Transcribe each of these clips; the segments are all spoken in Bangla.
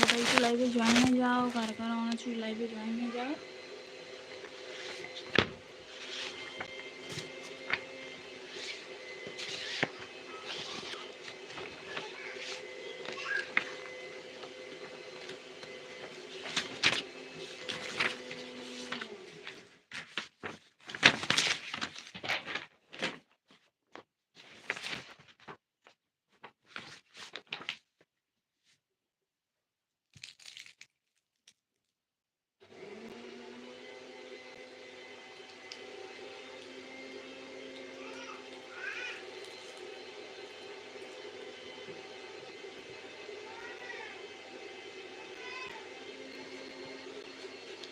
সবাই একটু লাইভে জয়েন হয়ে যাও কার কার অন আছো লাইভে জয়েন হয়ে যাও।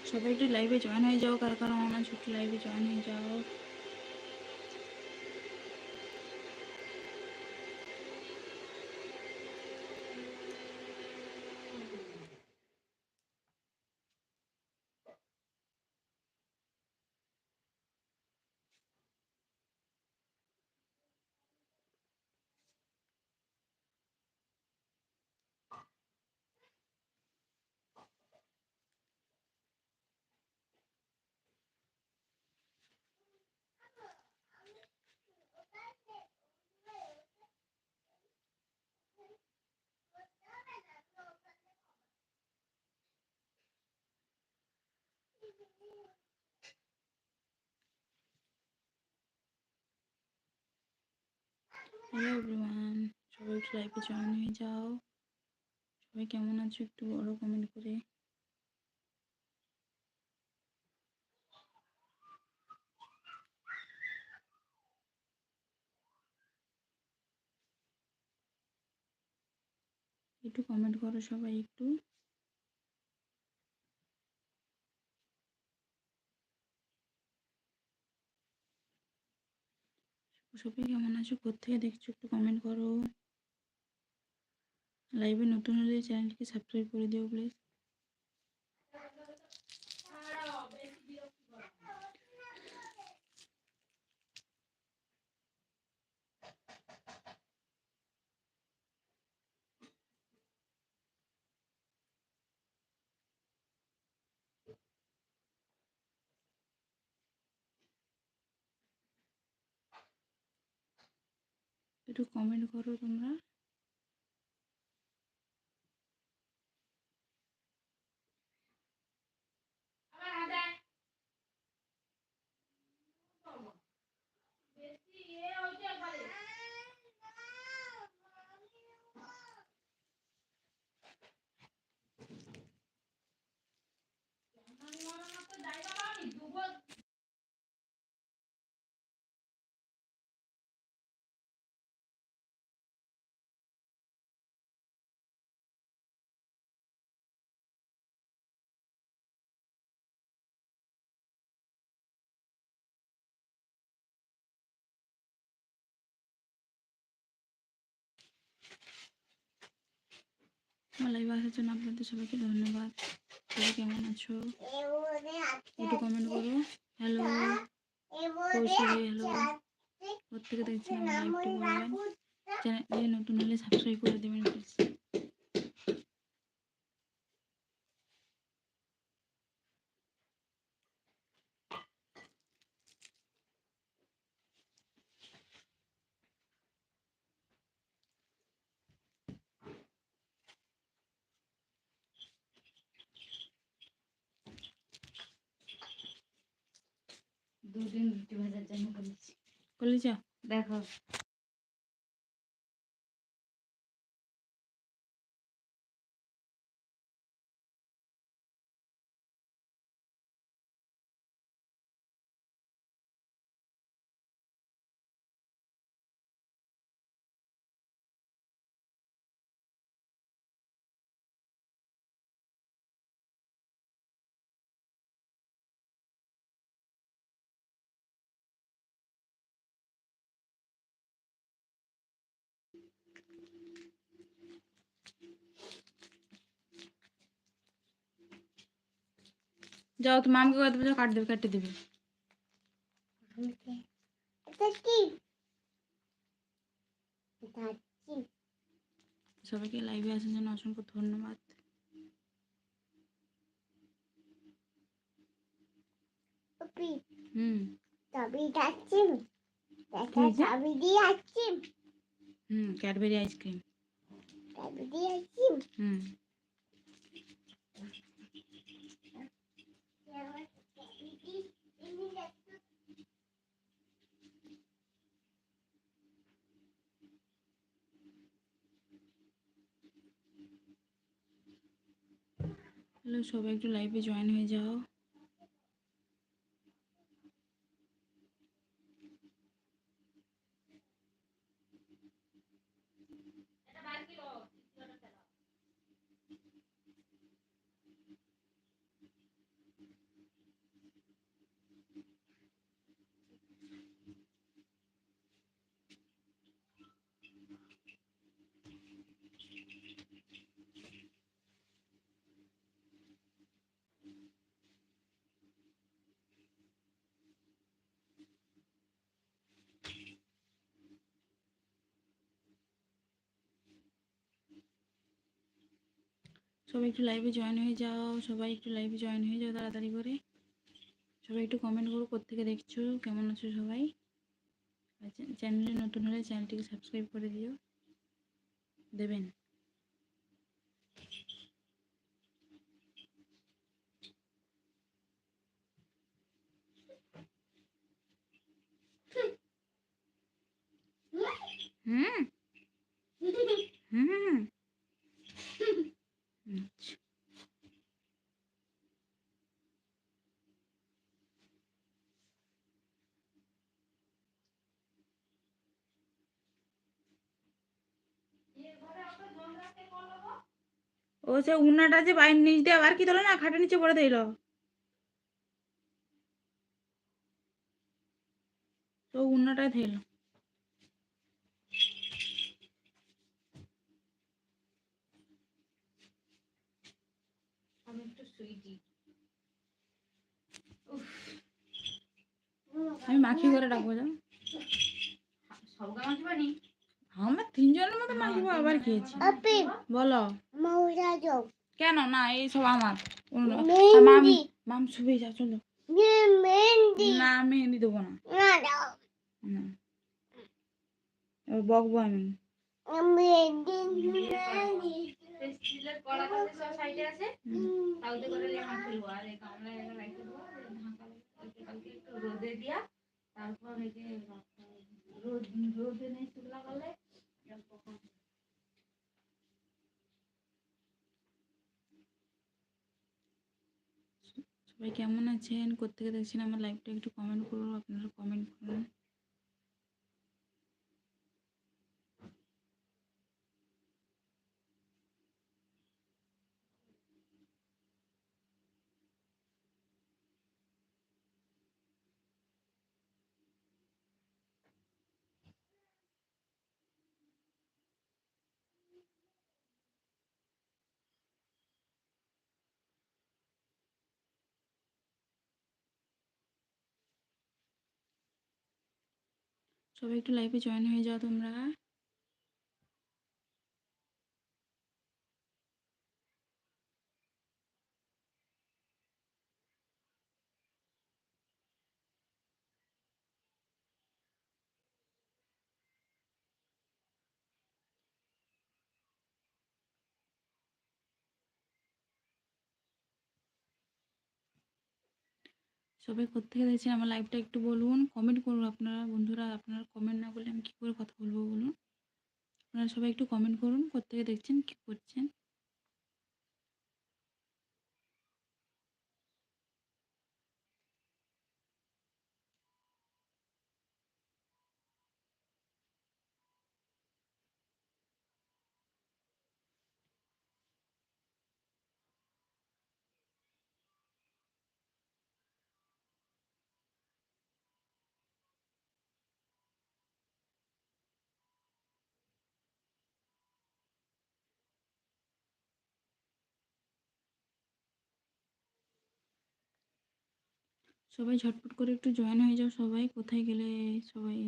সবাই একটু লাইভে জয়েন হয়ে যাও কার কারও আমার আছো লাইভে জয়েন হয়ে যাও। হ্যালো এভরিওয়ান সবাই জয়েন হয়ে যাও। সবাই কেমন আছো একটু বড় কমেন্ট করে? একটু কমেন্ট করো সবাই একটু। সবাই কেমন আছো? কোথেকে দেখছ একটু কমেন্ট করো। লাইভে নতুন হলে চ্যানেলটিকে সাবস্ক্রাইব করে দিও প্লিজ একটু কমেন্ট করো তোমরা আমার লাইভে আসার জন্য আপনাদের সবাইকে ধন্যবাদ। সবাই কেমন আছো? একটু কমেন্ট করো। হ্যালো হ্যালো প্রত্যেকে দেখছি আমার লাইভটি বলবেন। চ্যানেলে নতুন হলে সাবস্ক্রাইব করে দেবেন প্লিজ 来喝 যাও তো মামকে কথা বলে কাট দেবে কেটে দেবে। সবাইকে লাইভে আসার জন্য অসংখ্য ধন্যবাদ। হুম। হুম ক্যাডবেরি আইসক্রিম। দিয়ে আসছি হুম। হ্যালো সবাই একটু লাইভে জয়েন হয়ে যাও সবাই একটু লাইভে জয়েন হয়ে যাও, সবাই একটু লাইভে জয়েন হয়ে যাও তাড়াতাড়ি করে। সবাই একটু কমেন্ট করো কোথেকে দেখছ, কেমন আছো সবাই? চ্যানেলে নতুন হলে চ্যানেলটিকে সাবস্ক্রাইব করে দিও। দেবেন। হুম। হুম। সে উন্নাটা যে বাইর নিচ দিয়ে আবার কি তোলো না খাটের নিচে পড়ে দিল। তো উন্নাটাই দিল। আমি মাখি করে ডাকবো যাও সব গামাতে পারি আমরা তিনজনের মতো মাখিবো আবার খেয়েছি। বলো। কেন? না এই সব আমার। মাম মাম শুভে যা চলো। নে মেহেন্দি দেবো না। না এবার বকবো আমি। রোদে দিয়া তারপর। রোদ রোদে নেই শুকলা করলে সবাই কেমন আছেন? কোথেকে দেখছেন আমার লাইভটা একটু কমেন্ট করুন আপনারা কমেন্ট করুন। সবাই একটু লাইভে জয়েন হয়ে যাও তোমরা। সবাই কোত্থেকে দেখছেন আমার লাইভটা একটু বলুন কমেন্ট করুন আপনারা, বন্ধুরা, আপনারা কমেন্ট না করলে আমি কী করে কথা বলব বলুন? আপনারা সবাই একটু কমেন্ট করুন কোত্থেকে দেখছেন কী করছেন? সবাই ঝটপট করে একটু জয়েন হয়ে যাও সবাই। কোথায় গেলে সবাই?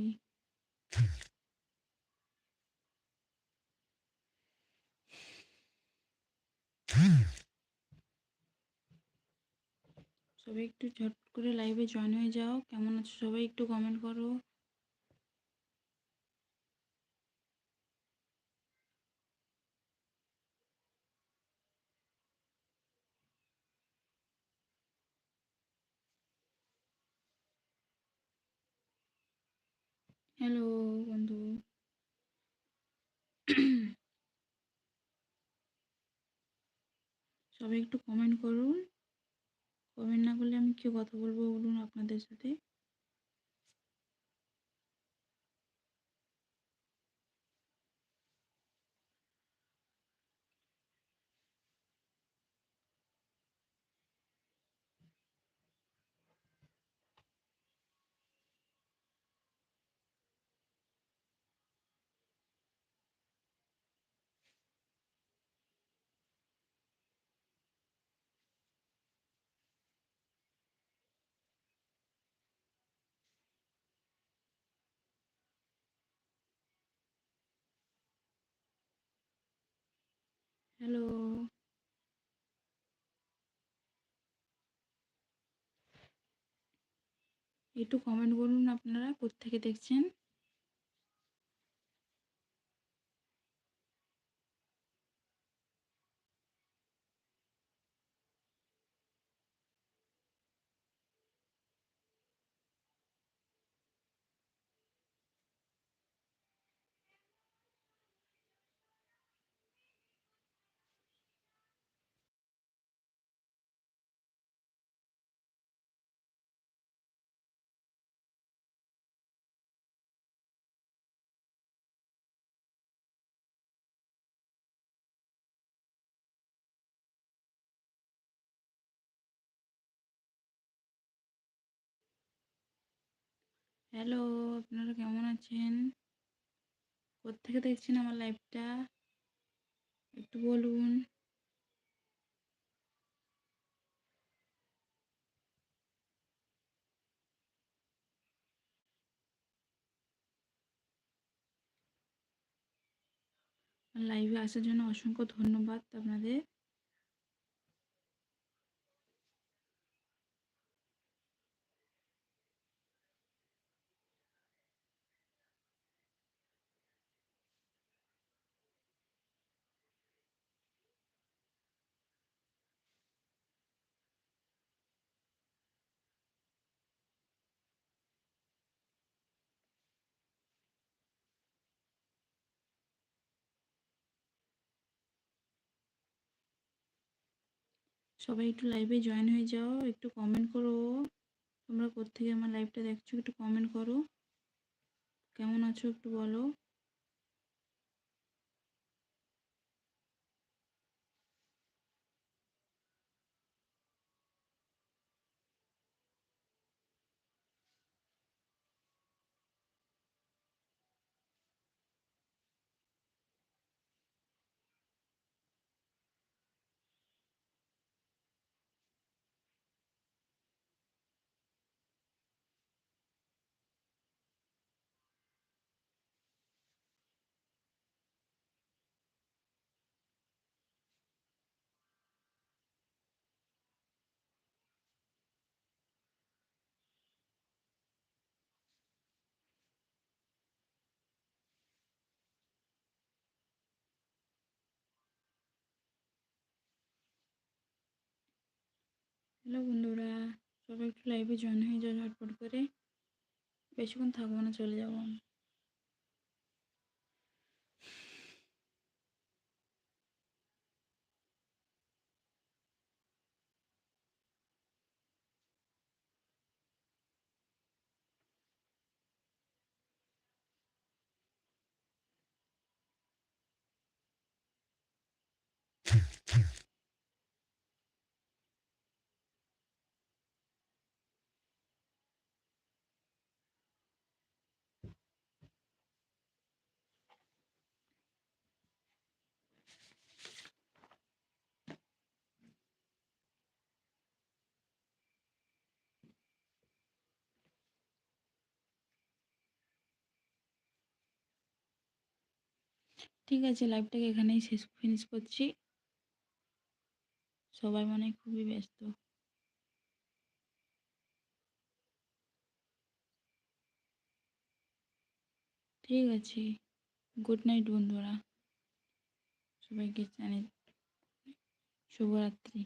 সবাই একটু ঝটপট করে লাইভে জয়েন হয়ে যাও। কেমন আছো সবাই একটু কমেন্ট করো। হ্যালো, বন্ধু। সবাই একটু কমেন্ট করুন। কমেন্ট না করলে আমি কি কথা বলব বলুন আপনাদের সাথে। হ্যালো। একটু কমেন্ট করুন আপনারা কোত্থেকে দেখছেন? হ্যালো, আপনারা কেমন আছেন? কোত্থেকে দেখছেন আমার লাইভটা? একটু বলুন। লাইভে আসার জন্য অসংখ্য ধন্যবাদ আপনাদের। সবাই একটু লাইভে জয়েন হয়ে যাও, একটু কমেন্ট করো। তোমরা কোত্থেকে আমার লাইভটা দেখছ একটু কমেন্ট করো। কেমন আছো একটু বলো। হ্যালো বন্ধুরা, সবাই একটু লাইভে জয়েন হয়ে যাও ঝটপট করে। বেশিক্ষণ থাকব না, চলে যাব। ঠিক আছে লাইভটাকে এখানেই শেষ ফিনিশ করছি। সবাই মানে খুবই ব্যস্ত। ঠিক আছে গুড নাইট বন্ধুরা। সবাইকে জানি শুভরাত্রি।